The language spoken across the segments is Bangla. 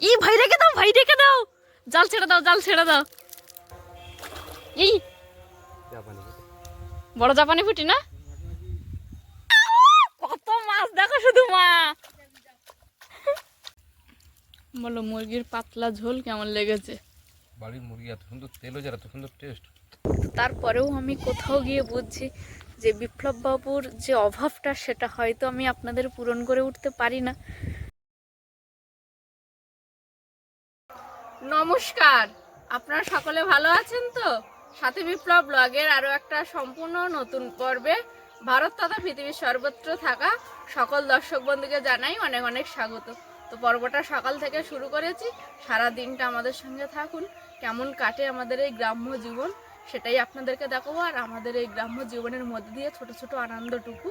এই ভাই রেখে দাও ভাই রেখে দাও। জাল ছেড়ে দাও জাল ছেড়ে দাও। এই। বড় জাপানি ফুটি না? কত মাছ দেখো শুধু মা। বলো মুরগির পাতলা ঝোল কেমন লেগেছে? বাড়ির মুরগি এত সুন্দর তেলও যার এত সুন্দর টেস্ট তারপরেও আমি কোথাও গিয়ে বুঝছি যে বিপ্লব বাবুর যে অভাবটা সেটা হয়তো আমি আপনাদের পূরণ করে উঠতে পারি না। নমস্কার। আপনারা সকলে ভালো আছেন তো? সাথে বিপ্লব ব্লগের আরও একটা সম্পূর্ণ নতুন পর্বে ভারত তথা পৃথিবীর সর্বত্র থাকা সকল দর্শক বন্ধুকে জানাই অনেক অনেক স্বাগত। তো পর্বটা সকাল থেকে শুরু করেছি। সারা দিনটা আমাদের সঙ্গে থাকুন। কেমন কাটে আমাদের এই গ্রাম্য জীবন সেটাই আপনাদেরকে দেখাবো। আর আমাদের এই গ্রাম্য জীবনের মধ্যে দিয়ে ছোট ছোট আনন্দটুকু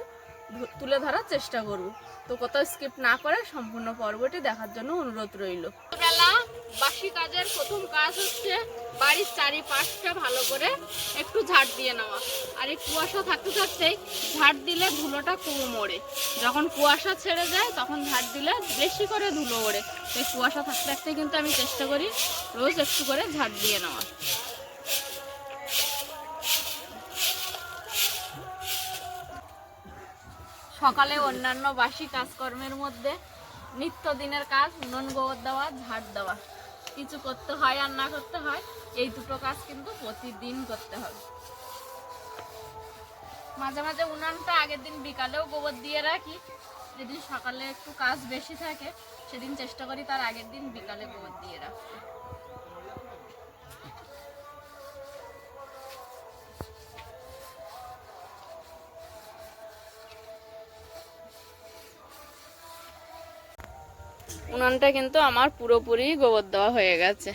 তুলে ধরার চেষ্টা করব। তো কোথাও স্কিপ না করে সম্পূর্ণ পর্বটি দেখার জন্য অনুরোধ রইল। বাসি কাজের প্রথম কাজ হচ্ছে বাড়ির চারিপাশটা ভালো করে একটু ঝাড় দিয়ে নেওয়া। আর এই কুয়াশা থাকতে থাকতেই ঝাড় দিলে ধুলোটা কম ওড়ে যখন কুয়াশা ছেড়ে যায়, তখন ঝাড় দিলে বেশি করে ধুলো ওড়ে। এই কুয়াশা থাকতে থাকতে কিন্তু আমি চেষ্টা করি রোজ একটু করে ঝাড় দিয়ে নেওয়া সকালে অন্যান্য বাসি কাজকর্মের মধ্যে নিত্যদিনের কাজ উনুন গোবর দেওয়া, ঝাড় দেওয়া। কিছু করতে হয় আর না করতে হয়, এই দুটো কাজ কিন্তু প্রতিদিন করতে হবে। মাঝে মাঝে উনানটা আগের দিন বিকালেও গোবর দিয়ে রাখি, যেদিন সকালে একটু কাজ বেশি থাকে, সেদিন চেষ্টা করি তার আগের দিন বিকালে গোবর দিয়ে রাখতে। উনানটা কিন্তু আমার পুরোপুরি গোবর দেওয়া হয়ে গেছে।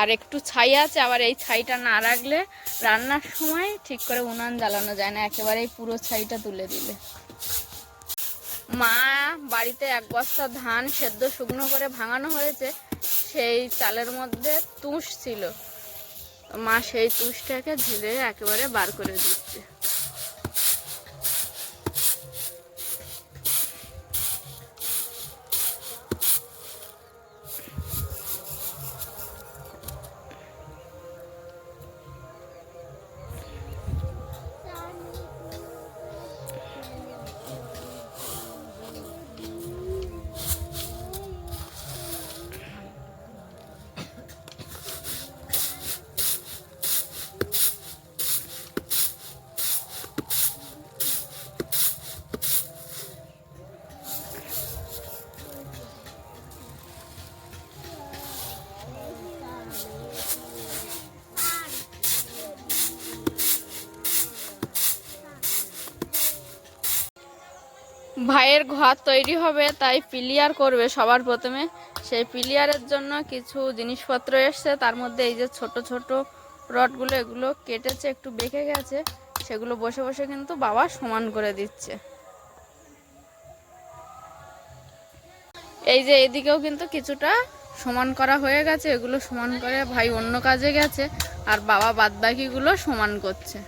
আর একটু ছাই আছে, আবার এই ছাইটা না রাখলে রান্নার সময় ঠিক করে উনান জ্বালানো যায় না একেবারে পুরো ছাইটা তুলে দিলে। মা বাড়িতে এক বস্তা ধান সেদ্ধ শুকনো করে ভাঙানো হয়েছে, সেই চালের মধ্যে তুষ ছিল। মা সেই তুষটাকে ঝেলে একেবারে বার করে দিচ্ছে। ভাইয়ের ঘর তৈরি হবে, তাই পিলিয়ার করবে সবার প্রথমে। সেই পিলিয়ারের জন্য কিছু জিনিসপত্র এসছে। তার মধ্যে এই যে ছোট ছোট রডগুলো, এগুলো কেটেছে, একটু বেঁকে গেছে। সেগুলো বসে বসে কিন্তু বাবা সমান করে দিচ্ছে। এই যে এদিকেও কিন্তু কিছুটা সমান করা হয়ে গেছে। এগুলো সমান করে ভাই অন্য কাজে গেছে, আর বাবা বাদবাকিগুলো সমান করছে।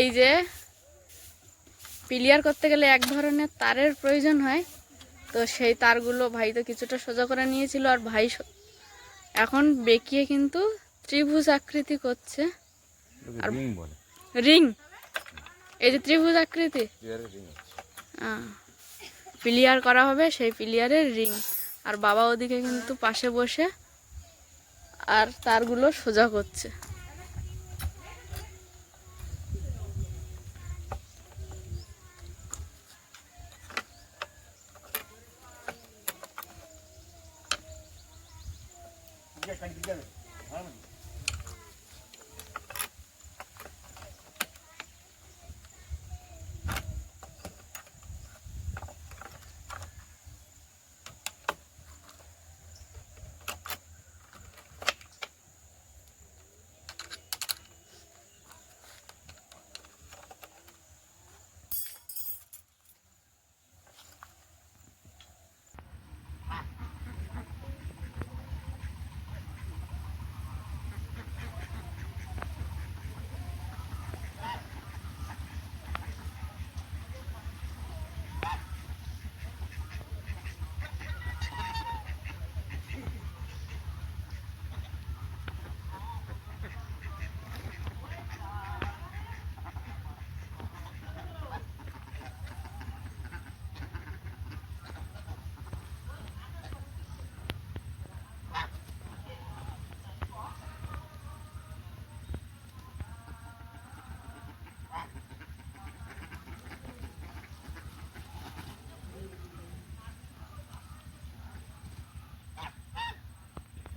এই যে পিলিয়ার করতে গেলে এক ধরনের তারের প্রয়োজন হয়। তো সেই তারগুলো ভাই তো কিছুটা সোজা করে নিয়েছিল আর ভাই এখন বেঁকিয়ে কিন্তু ত্রিভুজ আকৃতি করছে। আর- রিং এই যে ত্রিভুজ আকৃতি। পিলিয়ার করা হবে সেই পিলিয়ারের রিং। আর বাবা ওদিকে কিন্তু পাশে বসে আর তারগুলো সোজা করছে।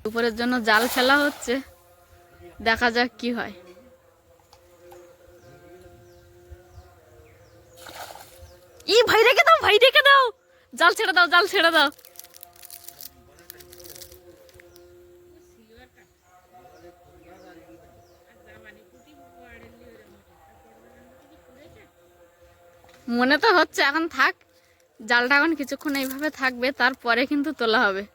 দুপুরের জন্য জাল ফেলা হচ্ছে। দেখা যাক কি হয়। ই, ভাই, রেখে দাও, ভাই, রেখে দাও। জাল ছেড়ে দাও, জাল ছেড়ে দাও। মনে তো হচ্ছে, এখন থাক। জালটা এখন কিছুক্ষণ এইভাবে থাকবে, তারপরে কিন্তু তোলা হবে।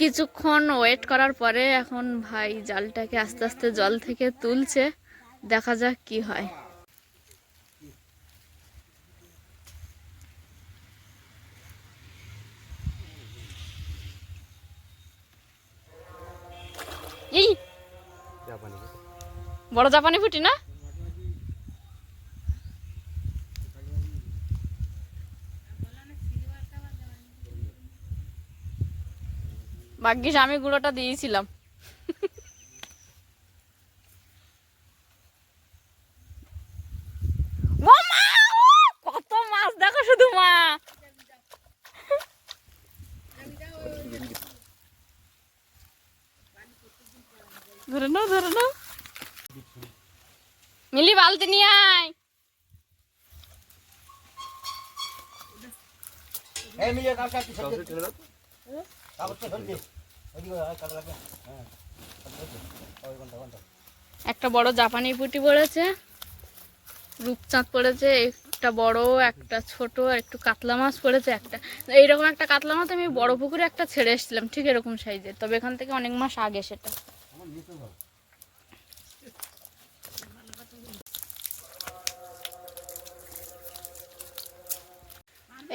কিছুক্ষণ ওয়েট করার পরে এখন ভাই জালটাকে আস্তে আস্তে জল থেকে তুলছে দেখা যাক কি হয়। বড় জাপানি ফুটি না? ভাগ্যিস আমি গুঁড়োটা দিয়েছিলাম! কত মাছ ধরে ধরে মিলি বালতি নিয়ে আয়। একটা বড় জাপানি পুঁটি পড়েছে, রূপচাঁদ পড়েছে, একটা বড়, একটা ছোট একটু কাতলা মাছ পড়েছে একটা। এইরকম একটা কাতলা মাছ আমি বড় পুকুরে একটা ছেড়ে এসেছিলাম, ঠিক এরকম সাইজের। তবে এখান থেকে অনেক মাস আগে সেটা।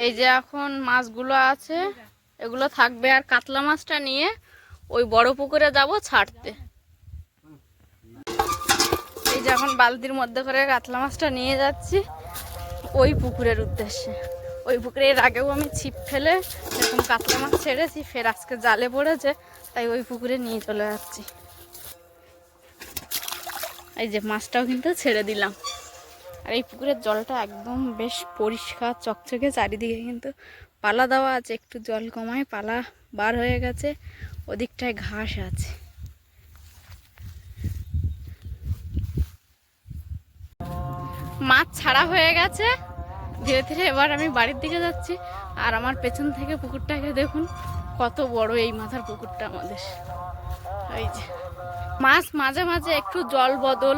এই যে এখন মাছগুলো আছে, এগুলো থাকবে আর কাতলা মাছটা নিয়ে ওই বড় পুকুরে যাব ছাড়তে। এই যে এখন বালতির মধ্যে করে কাতলা মাছটা নিয়ে যাচ্ছি। ওই পুকুরের উদ্দেশ্যে। ওই পুকুরে এর আগেও আমি ছিপ ফেলে এরকম কাতলা মাছ ছেড়েছি, ফের আজকে জালে পড়েছে, তাই ওই পুকুরে নিয়ে চলে যাচ্ছি। এই যে মাছটাও কিন্তু ছেড়ে দিলাম। আর এই পুকুরের জলটা একদম বেশ পরিষ্কার, চকচকে, চারিদিকে কিন্তু পালা দেওয়া আছে, একটু জল কমায়, পালা বার হয়ে গেছে। ওদিকটায় ঘাস আছে। মাছ ছাড়া হয়ে গেছে। ধীরে ধীরে এবার আমি বাড়ির দিকে যাচ্ছি। আর আমার পেছন থেকে পুকুরটাকে দেখুন, কত বড় এই মাথার পুকুরটা আমাদের। এই যে, মাছ মাঝে মাঝে একটু জল বদল,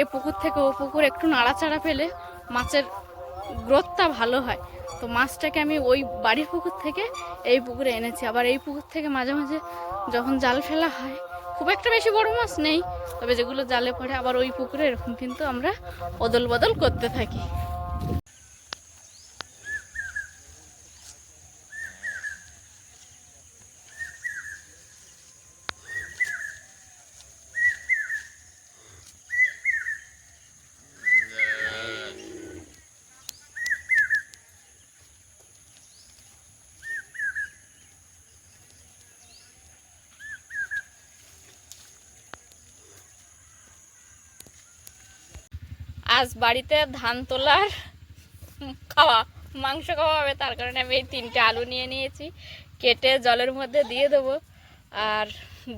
এ পুকুর থেকে ও পুকুর একটু নাড়াচাড়া পেলে মাছের গ্রোথটা ভালো হয়। তো মাছটাকে আমি ওই বাড়ির পুকুর থেকে এই পুকুরে এনেছি। আবার এই পুকুর থেকে মাঝে মাঝে যখন জাল ফেলা হয়, খুব একটা বেশি বড় মাছ নেই, তবে যেগুলো জালে পড়ে আবার ওই পুকুরে, এরকম কিন্তু আমরা অদল বদল করতে থাকি। আজ বাড়িতে ধান তোলার খাওয়া, মাংস খাওয়া হবে, তার কারণে আমি এই তিনটে আলু নিয়ে নিয়েছি। কেটে জলের মধ্যে দিয়ে দেবো। আর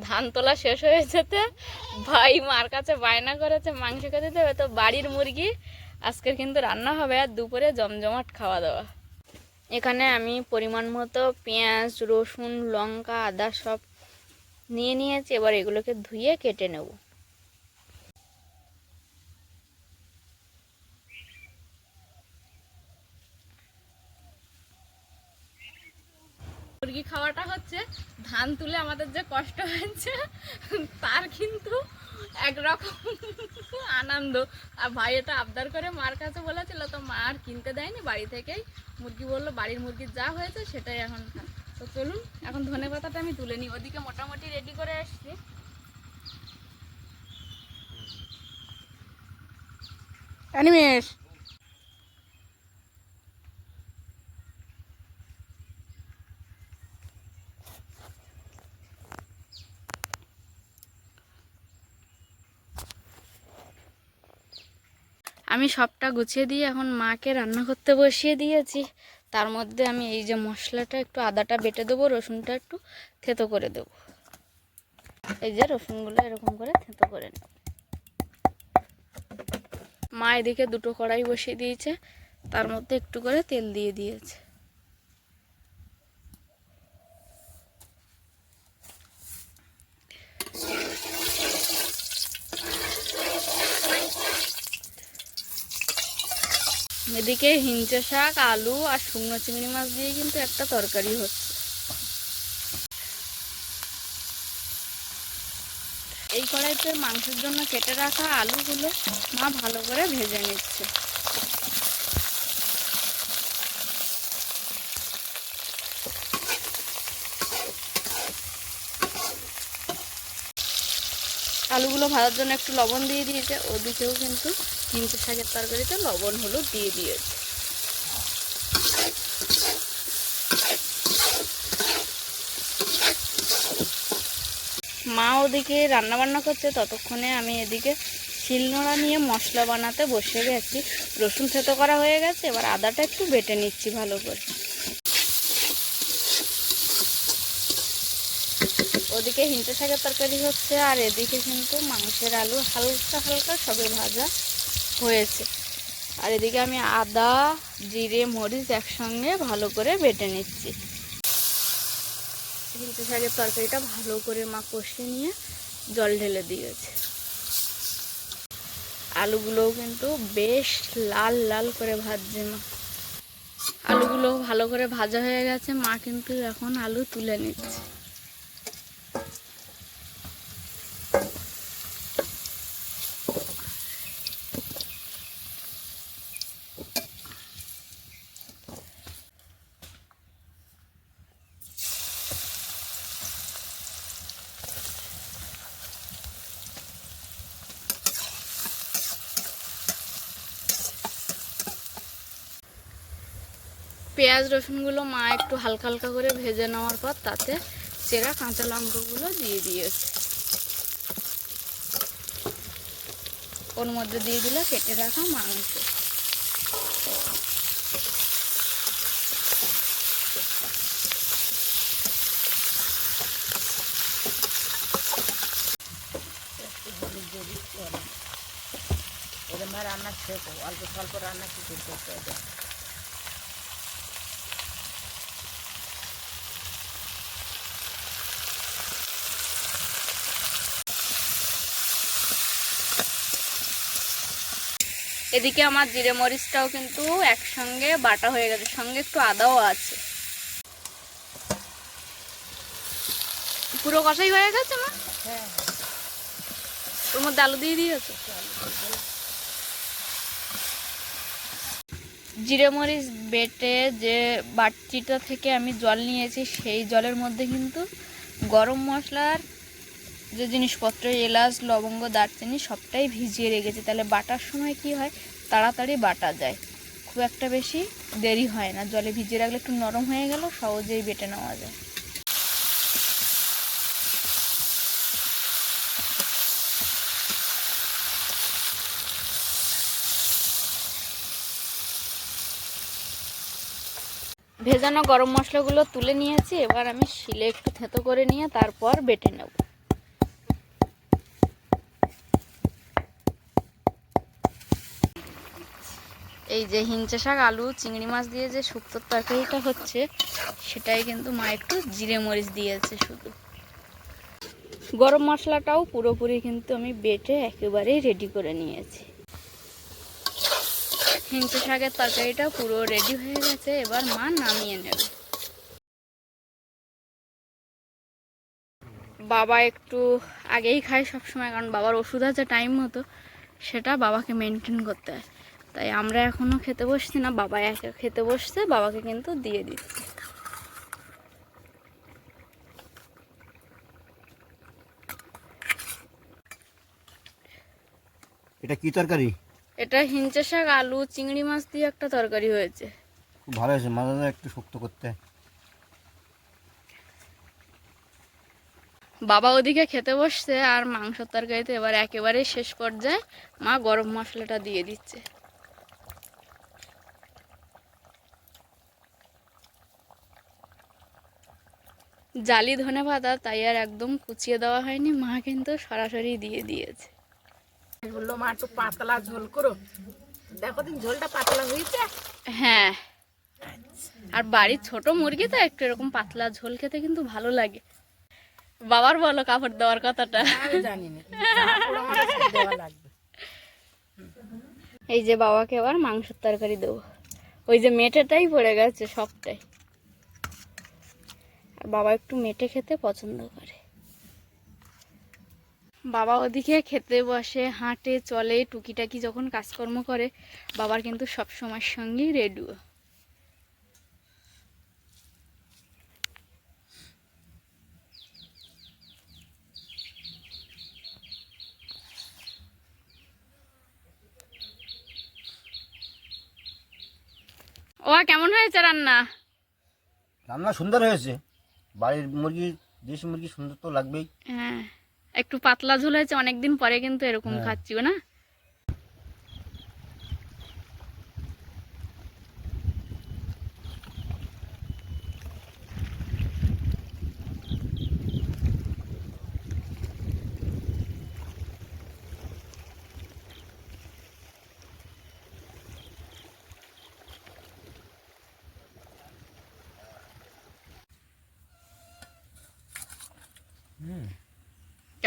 ধান তোলা শেষ হয়ে যেতে ভাই মার কাছে বায়না করেছে, মাংস খেতে দেবে তো বাড়ির মুরগি। আজকের কিন্তু রান্না হবে আর দুপুরে জমজমাট খাওয়া দাওয়া। এখানে আমি পরিমাণ মতো পেঁয়াজ, রসুন, লঙ্কা, আদা সব নিয়ে নিয়েছি। এবার এগুলোকে ধুয়ে কেটে নেব। মুরগি খাওয়াটা হচ্ছে ধান তুলে আমাদের যে কষ্ট হয়েছে, তার কিন্তু একরকম আনন্দ। আর ভাই এটা আবদার করে মার কাছে বলেছিল, তো মা আর কিনতে দেয়নি বাড়ি থেকেই। মুরগি বলল, বাড়ির মুরগির যা হয়েছে সেটাই এখন তো চলুন, এখন ধনে পাতাটা আমি তুলে নিই। ওদিকে মোটামুটি রেডি করে এসছি অ্যানিমেশ আমি সবটা গুছিয়ে দিয়ে এখন মাকে রান্না করতে বসিয়ে দিয়েছি। তার মধ্যে আমি এই যে মশলাটা, একটু আদাটা বেটে দেবো, রসুনটা একটু থেতো করে দেবো। এই যে রসুনগুলো এরকম করে থেতো করে নেব। মা এদিকে দুটো কড়াই বসিয়ে দিয়েছে, তার মধ্যে একটু করে তেল দিয়ে দিয়েছে। এদিকে হিঞ্চে শাক, আলু আর শুকনো চিংড়ি মাছ দিয়ে কিন্তু একটা তরকারি হচ্ছে। এই কড়াইতে মাংসের জন্য কেটে রাখা আলুগুলো মা ভালো করে ভেজে নিচ্ছে। আলুগুলো ভাজার জন্য একটু লবণ দিয়ে দিয়েছে। ওদিকেও কিন্তু হিঞ্চে শাকের তরকারিতে লবণ, হলুদ দিয়ে দিয়েছে। মা ওদিকে রান্না বান্না করছে, ততক্ষণে আমি এদিকে শিলনোড়া নিয়ে মশলা বানাতে বসে গেছি। রসুন থেতো করা হয়ে গেছে, এবার আদাটা একটু বেটে নিচ্ছি ভালো করে। ওদিকে হিংসে শাকের তরকারি হচ্ছে, আর এদিকে কিন্তু মাংসের আলু হালকা হালকা সবে ভাজা হয়েছে। আর এদিকে আমি আদা, জিরে, মরিচ একসঙ্গে ভালো করে বেটে নিচ্ছি। হিংসে শাকের তরকারিটা ভালো করে মা কষিয়ে নিয়ে জল ঢেলে দিয়েছে। আলুগুলোও কিন্তু বেশ লাল লাল করে ভাজছে মা। আলুগুলো ভালো করে ভাজা হয়ে গেছে, মা কিন্তু এখন আলু তুলে নিচ্ছে। পেঁয়াজ রসুনগুলো মা একটু হালকা হালকা করে ভেজে নেওয়ার পর তাতে চেরা কাঁচা লঙ্কাগুলো দিয়ে দিয়েছে। ওর মধ্যে দিয়ে দিল কেটে রাখা মাংস। রান্না শেখো অল্প স্বল্প রান্না কি করতে হবে? এদিকে আমার জিরে মরিচটাও কিন্তু একসঙ্গে বাটা হয়ে গেছে সঙ্গে একটু আদাও আছে। পুরো কষাই হয়ে গেছে মা? হ্যাঁ। ওর মধ্যে আলু দিয়ে দিয়েছে? জিরে মরিচ বেটে যে বাটিটা থেকে আমি জল নিয়েছি সেই জলের মধ্যে কিন্তু গরম মশলার যে জিনিসপত্র, এলাচ, লবঙ্গ, দারচিনি সবটাই ভিজিয়ে রেখেছি। তাহলে বাটার সময় কি হয়? তাড়াতাড়ি বাটা যায়। খুব একটা বেশি দেরি হয় না। জলে ভিজিয়ে রাখলে একটু নরম হয়ে গেল, সহজেই বেটে নেওয়া যায়। ভেজানো গরম মশলাগুলো তুলে নিয়েছি। এবার আমি শিলে একটু থেতো করে নিয়ে তারপর বেটে নেব। এই যে হিঞ্চে শাক, আলু, চিংড়ি মাছ দিয়ে যে শুক্তোর তরকারিটা হচ্ছে, সেটাই কিন্তু মা একটু জিরে মরিচ দিয়েছে শুধু। গরম মশলাটাও পুরোপুরি কিন্তু আমি বেটে একেবারেই রেডি করে নিয়েছি। হিংসে শাকের তরকারিটা পুরো রেডি হয়ে গেছে, এবার মা নামিয়ে নেবে। বাবা একটু আগেই খায় সবসময়, কারণ বাবার ওষুধ আছে টাইম মতো, সেটা বাবাকে মেনটেন করতে হয়। তাই আমরা এখনও খেতে বসছি না বাবা একা খেতে বসছে বাবাকে কিন্তু দিয়ে দিচ্ছি। এটা কি তরকারি? এটা হিঞ্চে শাক আলু চিংড়ি মাছ দিয়ে একটা তরকারি হয়েছে। খুব ভালো হয়েছে মাঝে একটু শক্ত করতে। বাবা ওদিকে খেতে বসছে আর মাংস তরকারিতে এবার একেবারে শেষ পর্যায়ে মা গরম মশলাটা দিয়ে দিচ্ছে। জালি ধনে পাতা তাই আর একদম কুচিয়ে দেওয়া হয়নি। মা কিন্তু সরাসরি দিয়ে দিয়েছে। বলল মা একটু পাতলা ঝোল করো। দেখো দিন ঝোলটা পাতলা হয়েছে? হ্যাঁ। আর বাড়ির ছোট মুরগি তো একটু এরকম পাতলা ঝোল খেতে কিন্তু ভালো লাগে। বাবার বলো কাপড় দেওয়ার কথাটা। জানি না এই যে বাবাকে আবার মাংসের তরকারি দেবো। ওই যে মেটেটাই পড়ে গেছে সবটাই। আর বাবা একটু মেটে খেতে পছন্দ করে। বাবা ওদিকে খেতে বসে হাঁটে চলে টুকিটাকি যখন কাজকর্ম করে বাবার কিন্তু সব সময়ের সঙ্গেই রেডিও। ও কেমন হয়েছে রান্না? রান্না সুন্দর হয়েছে। বাড়ির মুরগি দেশি মুরগি সুন্দর তো লাগবেই হ্যাঁ একটু পাতলা ঝোল হয়েছে অনেকদিন পরে কিন্তু এরকম হ্যাঁ। খাচ্ছিও না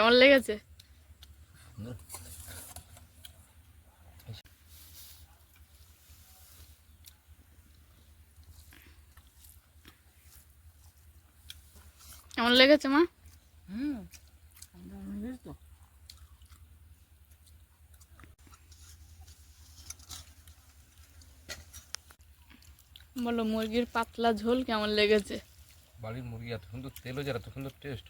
কেমন লেগেছে? কেমন লেগেছে মা? হুম তো বলো মুরগির পাতলা ঝোল কেমন লেগেছে? বাড়ির মুরগি এত সুন্দর তেলও যারা এত সুন্দর টেস্ট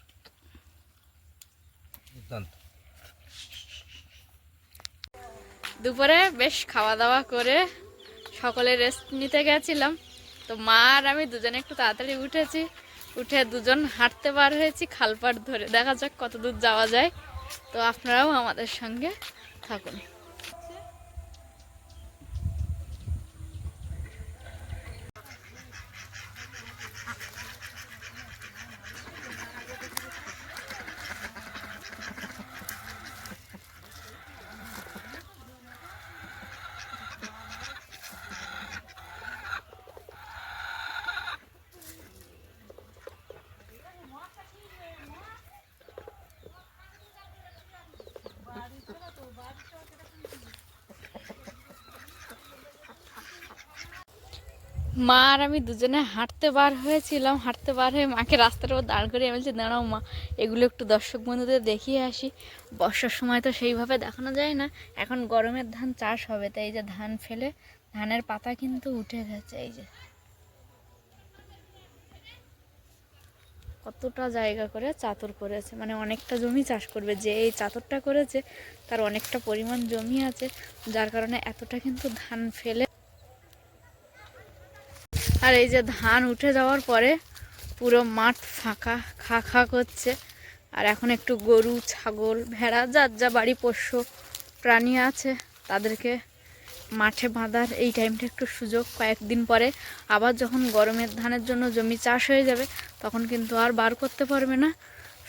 দুপুরে বেশ খাওয়া দাওয়া করে সকলে রেস্ট নিতে গেছিলাম। তো মা আর আমি দুজনে একটু তাড়াতাড়ি উঠেছি। উঠে দুজন হাঁটতে পার হয়েছি খালপাট ধরে। দেখা যাক কত দূর যাওয়া যায়। তো আপনারাও আমাদের সঙ্গে থাকুন। মা আর আমি দুজনে হাঁটতে বার হয়েছিলাম, হাঁটতে বার হয়ে মাকে রাস্তার উপর দাঁড় করে বলছি, দাঁড়াও মা, এগুলো একটু দর্শক বন্ধুদের দেখিয়ে আসি। বর্ষার সময় তো সেইভাবে দেখানো যায় না, এখন গরমের ধান চাষ হবে, তাই যে ধান ফেলে ধানের পাতা কিন্তু উঠে গেছে, এই যে। কতটা জায়গা করে চাতর করেছে মানে অনেকটা জমি চাষ করবে, যে এই চাতরটা করেছে তার অনেকটা পরিমাণ জমি আছে, যার কারণে এতটা কিন্তু ধান ফেলে আর এই যে ধান উঠে যাওয়ার পরে পুরো মাঠ ফাঁকা, খা খা করছে। আর এখন একটু গরু, ছাগল, ভেড়া, যার যা বাড়ি পোষ্য প্রাণী আছে, তাদেরকে মাঠে বাঁধার এই টাইমটা একটু সুযোগ কয়েকদিন পরে। আবার যখন গরমের ধানের জন্য জমি চাষ হয়ে যাবে, তখন কিন্তু আর বার করতে পারবে না।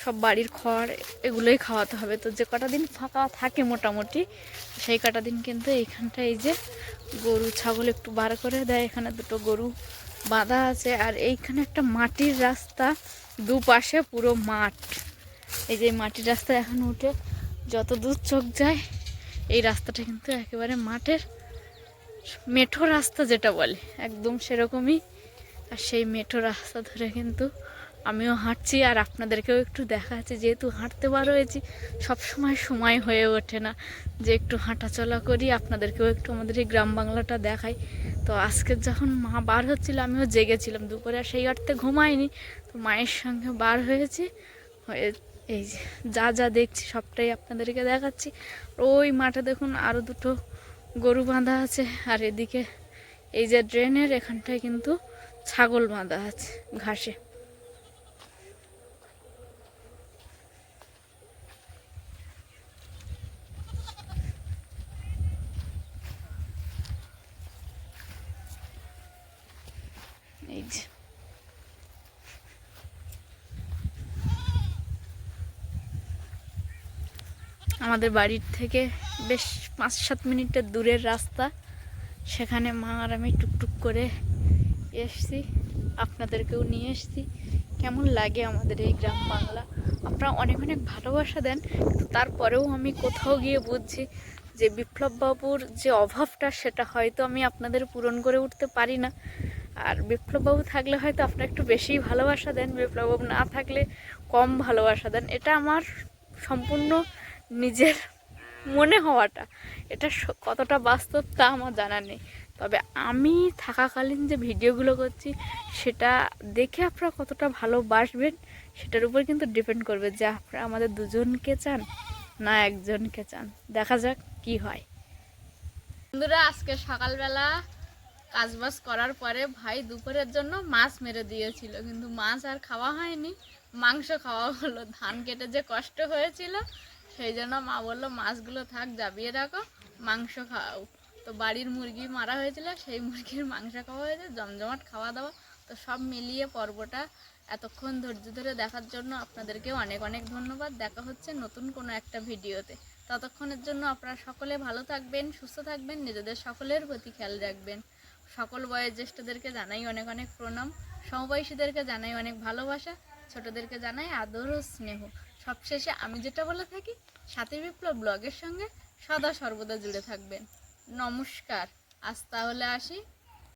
সব বাড়ির খড় এগুলোই খাওয়াতে হবে। তো যে কটা দিন ফাঁকা থাকে মোটামুটি, সেই কটা দিন কিন্তু এইখানটা এই যে গরু, ছাগল একটু বার করে দেয়। এখানে দুটো গরু বাঁধা আছে আর এইখানে একটা মাটির রাস্তা দুপাশে পুরো মাঠ। এই যে মাটির রাস্তা এখন উঠে যত দূর চোখ যায়, এই রাস্তাটা কিন্তু একেবারে মাঠের মেঠো রাস্তা যেটা বলে, একদম সেরকমই। আর সেই মেঠো রাস্তা ধরে কিন্তু আমিও হাঁটছি আর আপনাদেরকেও একটু দেখাচ্ছি যেহেতু হাঁটতে বার হয়েছি সব সময় সময় হয়ে ওঠে না যে একটু হাঁটাচলা করি। আপনাদেরকেও একটু আমাদের এই গ্রাম বাংলাটা দেখাই। তো আজকে যখন মা বার হচ্ছিল, আমিও জেগেছিলাম দুপুরে আর সেই অর্থে ঘুমাইনি। তো মায়ের সঙ্গে বার হয়েছি, হয়ে এই যে যা যা দেখছি সবটাই আপনাদেরকে দেখাচ্ছি। ওই মাঠে দেখুন আরও দুটো গরু বাঁধা আছে আর এদিকে এই যে ড্রেনের এখানটায় কিন্তু ছাগল বাঁধা আছে ঘাসে এই যে আমাদের বাড়ির থেকে বেশ পাঁচ সাত মিনিটের দূরের রাস্তা। সেখানে মা আর আমি টুকটুক করে এসছি। আপনাদেরকেও নিয়ে এসছি। কেমন লাগে আমাদের এই গ্রাম বাংলা? আপনারা অনেক অনেক ভালোবাসা দেন। কিন্তু তারপরেও আমি কোথাও গিয়ে বুঝছি যে বিপ্লব বাবুর যে অভাবটা, সেটা হয়তো আমি আপনাদের পূরণ করে উঠতে পারি না। আর বিপ্লববাবু থাকলে হয়তো আপনারা একটু বেশিই ভালোবাসা দেন। বিপ্লববাবু না থাকলে কম ভালোবাসা দেন। এটা আমার সম্পূর্ণ নিজের মনে হওয়াটা। এটা কতটা বাস্তব তা আমার জানা নেই। তবে আমি থাকাকালীন যে ভিডিওগুলো করছি, সেটা দেখে আপনারা কতটা ভালোবাসবেন, সেটার উপর কিন্তু ডিপেন্ড করবে যে আপনারা আমাদের দুজনকে চান না একজনকে চান। দেখা যাক কি হয়। বন্ধুরা, আজকে সকালবেলা কাজবাজ করার পরে ভাই দুপুরের জন্য মাছ মেরে দিয়েছিল, কিন্তু মাছ আর খাওয়া হয়নি। মাংস খাওয়া হলো। ধান কেটে যে কষ্ট হয়েছিল সেই জন্য মা বলল, মাছগুলো থাক জাবিয়ে রাখো মাংস খাও। তো বাড়ির মুরগি মারা হয়েছিল, সেই মুরগির মাংস খাওয়া হয়েছে, জমজমাট খাওয়া দাওয়া। তো সব মিলিয়ে পর্বটা এতক্ষণ ধৈর্য ধরে দেখার জন্য আপনাদেরকে অনেক অনেক ধন্যবাদ। দেখা হচ্ছে নতুন কোনো একটা ভিডিওতে। ততক্ষণের জন্য আপনারা সকলে ভালো থাকবেন, সুস্থ থাকবেন, নিজেদের সকলের প্রতি খেয়াল রাখবেন। সকল বয়োজ্যেষ্ঠদেরকে জানাই অনেক অনেক প্রণাম। সমবয়সীদেরকে জানাই অনেক ভালোবাসা। ছোটদেরকে জানাই আদর ও স্নেহ। সবশেষে আমি যেটা বলে থাকি, সাথী বিপ্লব ব্লগের সঙ্গে সদা সর্বদা জুড়ে থাকবেন। নমস্কার। আজ তাহলে আসি